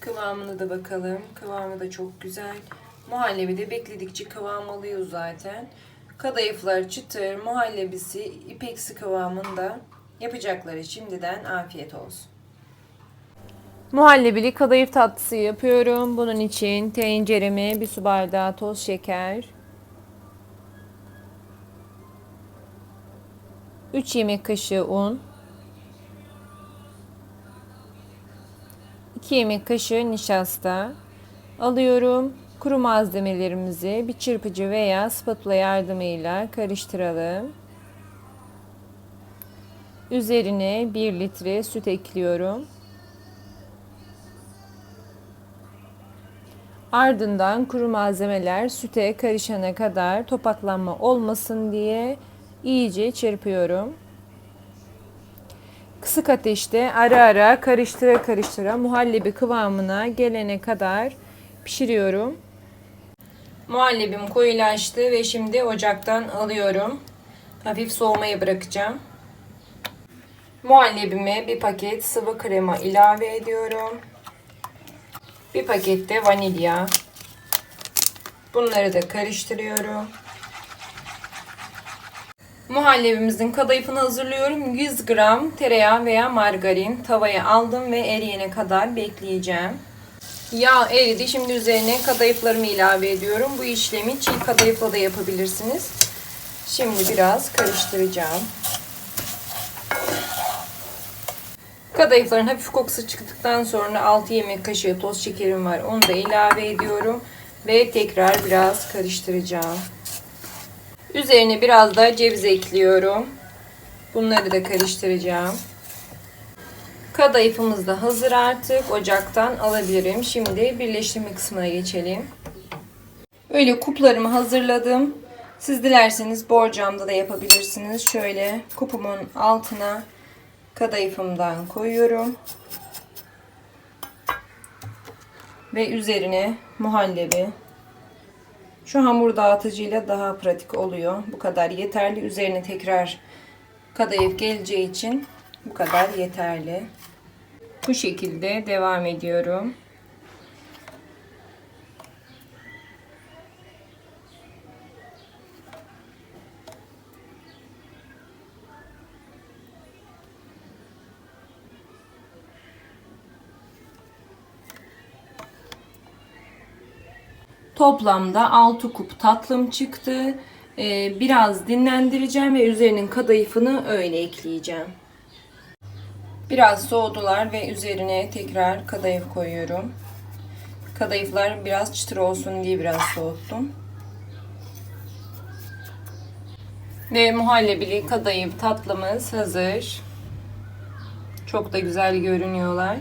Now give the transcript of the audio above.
Kıvamını da bakalım. Kıvamı da çok güzel. Muhallebi de bekledikçe kıvam alıyor zaten. Kadayıflar çıtır, muhallebisi ipeksi kıvamında. Yapacakları şimdiden afiyet olsun. Muhallebili kadayıf tatlısı yapıyorum. Bunun için tencereme bir su bardağı toz şeker, 3 yemek kaşığı un, 2 yemek kaşığı nişasta alıyorum. Kuru malzemelerimizi bir çırpıcı veya spatula yardımıyla karıştıralım. Üzerine 1 litre süt ekliyorum. Ardından kuru malzemeler süte karışana kadar topaklanma olmasın diye iyice çırpıyorum. Kısık ateşte ara ara karıştıra karıştıra muhallebi kıvamına gelene kadar pişiriyorum. Muhallebim koyulaştı ve şimdi ocaktan alıyorum. Hafif soğumaya bırakacağım. Muhallebime bir paket sıvı krema ilave ediyorum. Bir paket de vanilya. Bunları da karıştırıyorum. Muhallebimizin kadayıfını hazırlıyorum. 100 gram tereyağı veya margarin tavaya aldım ve eriyene kadar bekleyeceğim. Yağ eridi. Şimdi üzerine kadayıflarımı ilave ediyorum. Bu işlemi çiğ kadayıfla da yapabilirsiniz. Şimdi biraz karıştıracağım. Kadayıfların hafif kokusu çıktıktan sonra 6 yemek kaşığı toz şekerim var. Onu da ilave ediyorum. Ve tekrar biraz karıştıracağım. Üzerine biraz da ceviz ekliyorum. Bunları da karıştıracağım. Kadayıfımız da hazır artık. Ocaktan alabilirim. Şimdi birleştirme kısmına geçelim. Öyle kuplarımı hazırladım. Siz dilerseniz borcamda da yapabilirsiniz. Şöyle kupumun altına kadayıfımdan koyuyorum. Ve üzerine muhallebi. Şu hamur dağıtıcıyla daha pratik oluyor. Bu kadar yeterli. Üzerine tekrar kadayıf geleceği için bu kadar yeterli. Bu şekilde devam ediyorum. Toplamda 6 kup tatlım çıktı. Ee, biraz dinlendireceğim ve üzerinin kadayıfını öyle ekleyeceğim. Biraz soğudular ve üzerine tekrar kadayıf koyuyorum. Kadayıflar biraz çıtır olsun diye biraz soğuttum. Ve muhallebili kadayıf tatlımız hazır. Çok da güzel görünüyorlar.